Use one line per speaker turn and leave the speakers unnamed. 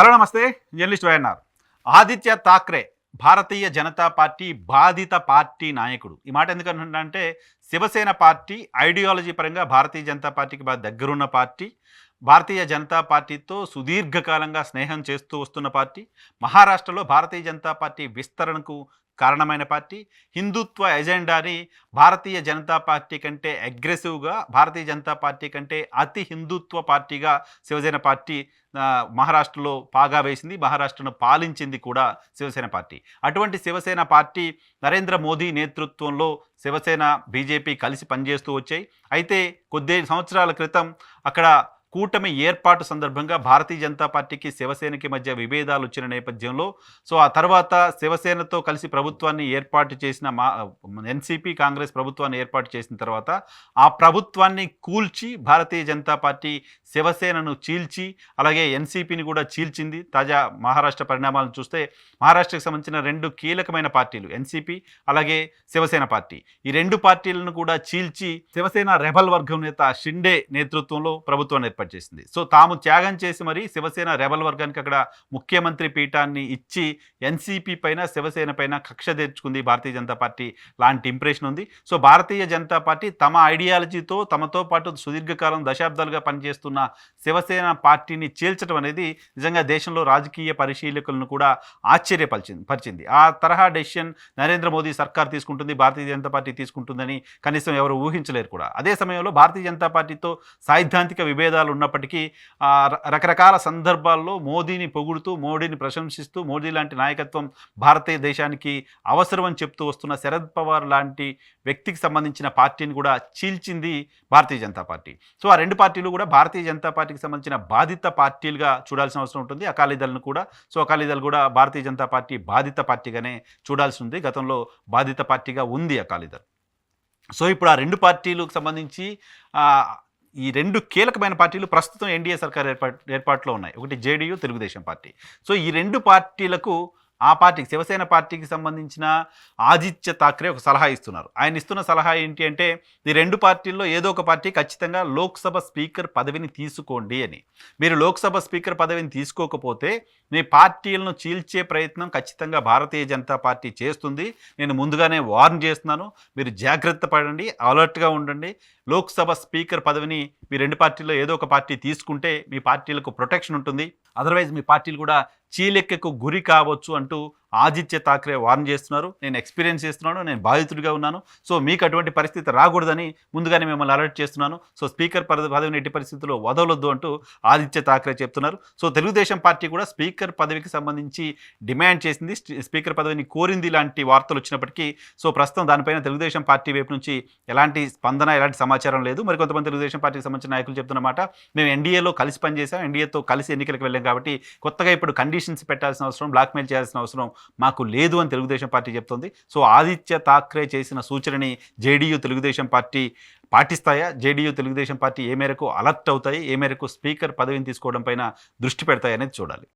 Hello నమస్తే. Journalist YNR. Aaditya Thackeray Bharatiya Janata party బాధిత party నాయకుడు. ఈ మాట ఎందుకంటే శివసేన పార్టీ ఐడియాలజీ పరంగా భారతీయ జనతా పార్టీకి బాగా దగ్గరున్న పార్టీ. భారతీయ జనతా పార్టీతో సుదీర్ఘకాలంగా స్నేహం చేస్తూ వస్తున్న పార్టీ. మహారాష్ట్రలో భారతీయ జనతా పార్టీ విస్తరణకు కారణమైన పార్టీ. హిందుత్వ ఎజెండాని భారతీయ జనతా పార్టీ కంటే అగ్రెసివ్గా భారతీయ జనతా పార్టీ కంటే అతి హిందుత్వ పార్టీగా శివసేన పార్టీ మహారాష్ట్రలో పాగా వేసింది మహారాష్ట్రను పాలించింది కూడా శివసేన పార్టీ. అటువంటి శివసేన పార్టీ నరేంద్ర మోదీ నేతృత్వంలో శివసేన బీజేపీ కలిసి పనిచేస్తూ వచ్చాయి. అయితే కొద్ది సంవత్సరాల క్రితం అక్కడ కూటమి ఏర్పాటు సందర్భంగా భారతీయ జనతా పార్టీకి శివసేనకి మధ్య విభేదాలు వచ్చిన నేపథ్యంలో సో ఆ తర్వాత శివసేనతో కలిసి ప్రభుత్వాన్ని ఏర్పాటు చేసిన మా ఎన్సీపీ కాంగ్రెస్ ప్రభుత్వాన్ని ఏర్పాటు చేసిన తర్వాత ఆ ప్రభుత్వాన్ని కూల్చి భారతీయ జనతా పార్టీ శివసేనను చీల్చి అలాగే ఎన్సీపీని కూడా చీల్చింది. తాజా మహారాష్ట్ర పరిణామాలను చూస్తే మహారాష్ట్రకు సంబంధించిన రెండు కీలకమైన పార్టీలు ఎన్సీపీ అలాగే శివసేన పార్టీ. ఈ రెండు పార్టీలను కూడా చీల్చి శివసేన రెబల్ వర్గం నేత షిండే నేతృత్వంలో ప్రభుత్వాన్ని ఏర్పాటు చేసింది సో తాము త్యాగం చేసి మరి శివసేన రెబల్ వర్గానికి అక్కడ ముఖ్యమంత్రి పీఠాన్ని ఇచ్చి ఎన్సీపీ పైన శివసేన పైన కక్ష తెచ్చుకుంది భారతీయ జనతా పార్టీ లాంటి ఇంప్రెషన్ ఉంది. సో భారతీయ జనతా పార్టీ తమ ఐడియాలజీతో తమతో పాటు సుదీర్ఘకాలం దశాబ్దాలుగా పనిచేస్తున్న శివసేన పార్టీని చీల్చడం అనేది నిజంగా దేశంలో రాజకీయ పరిశీలకులను కూడా ఆశ్చర్యపరిచింది పరిచింది. ఆ తరహా డెసిషన్ నరేంద్ర మోదీ సర్కార్ తీసుకుంటుంది భారతీయ జనతా పార్టీ తీసుకుంటుందని కనీసం ఎవరు ఊహించలేరు కూడా. అదే సమయంలో భారతీయ జనతా పార్టీతో సైద్ధాంతిక విభేదాలు ఉన్నప్పటికీ ఆ, ర- రకరకాల సందర్భాల్లో మోదీని పొగుడుతూ మోడీని ప్రశంసిస్తూ మోడీ లాంటి నాయకత్వం భారతీయ దేశానికి అవసరం అని చెప్తూ వస్తున్న శరద్ పవార్ లాంటి వ్యక్తికి సంబంధించిన పార్టీని కూడా చీల్చింది భారతీయ జనతా పార్టీ. సో ఆ రెండు పార్టీలు కూడా భారతీయ జనతా పార్టీకి సంబంధించిన బాధిత పార్టీలుగా చూడాల్సిన అవసరం ఉంటుంది. అకాలీదళను కూడా సో అకాలీదళ్ కూడా భారతీయ జనతా పార్టీ బాధిత పార్టీగానే చూడాల్సి ఉంది. గతంలో బాధిత పార్టీగా ఉంది అకాలీదళ్ సో ఇప్పుడు ఆ రెండు పార్టీలకు సంబంధించి ఈ రెండు కీలకమైన పార్టీలు ప్రస్తుతం ఎన్డీఏ సర్కార్ ఏర్పాటు ఏర్పాటులో ఉన్నాయి. ఒకటి జేడీయూ తెలుగుదేశం పార్టీ. సో ఈ రెండు పార్టీలకు ఆ పార్టీకి శివసేన పార్టీకి సంబంధించిన ఆదిత్య థాక్రే ఒక సలహా ఇస్తున్నారు. ఆయన ఇస్తున్న సలహా ఏంటి అంటే ఈ రెండు పార్టీల్లో ఏదో ఒక పార్టీ ఖచ్చితంగా లోక్సభ స్పీకర్ పదవిని తీసుకోండి అని. మీరు లోక్సభ స్పీకర్ పదవిని తీసుకోకపోతే మీ పార్టీలను చీల్చే ప్రయత్నం ఖచ్చితంగా భారతీయ జనతా పార్టీ చేస్తుంది. నేను ముందుగానే వార్న్ చేస్తున్నాను. మీరు జాగ్రత్త పడండి అలర్ట్గా ఉండండి. లోక్సభ స్పీకర్ పదవిని మీ రెండు పార్టీల్లో ఏదో ఒక పార్టీ తీసుకుంటే మీ పార్టీలకు ప్రొటెక్షన్ ఉంటుంది. అదర్వైజ్ మీ పార్టీలు కూడా చీలెక్కకు గురి కావచ్చు అంటూ ఆదిత్య థాక్రే వార్న్ చేస్తున్నారు. నేను ఎక్స్పీరియన్స్ చేస్తున్నాను నేను బాధితుడిగా ఉన్నాను. సో మీకు అటువంటి పరిస్థితి రాకూడదని ముందుగానే మిమ్మల్ని అలర్ట్ చేస్తున్నాను. సో స్పీకర్ పద పదవిని ఎట్టి పరిస్థితుల్లో వదలొద్దు అంటూ ఆదిత్య థాక్రే చెప్తున్నారు. సో తెలుగుదేశం పార్టీ కూడా స్పీకర్ పదవికి సంబంధించి డిమాండ్ చేసింది స్పీకర్ పదవిని కోరింది ఇలాంటి వార్తలు వచ్చినప్పటికీ సో ప్రస్తుతం దానిపైన తెలుగుదేశం పార్టీ వైపు నుంచి ఎలాంటి స్పందన ఎలాంటి సమాచారం లేదు. మరి కొంతమంది తెలుగుదేశం పార్టీకి సంబంధించిన నాయకులు చెప్తున్నమాట మేము ఎన్డీఏలో కలిసి పనిచేసాం ఎన్డీఏతో కలిసి ఎన్నికలకు వెళ్ళాం కాబట్టి కొత్తగా ఇప్పుడు కండిషన్స్ పెట్టాల్సిన అవసరం బ్లాక్మెయిల్ చేయాల్సిన అవసరం మాకు లేదు అని తెలుగుదేశం పార్టీ చెప్తోంది. సో ఆదిత్య థాక్రే చేసిన సూచనని జేడీయూ తెలుగుదేశం పార్టీ పాటిస్తాయా? జేడీయూ తెలుగుదేశం పార్టీ ఏ మేరకు అలర్ట్ అవుతాయి? ఏ మేరకు స్పీకర్ పదవిని తీసుకోవడం పైన దృష్టి పెడతాయి అనేది చూడాలి.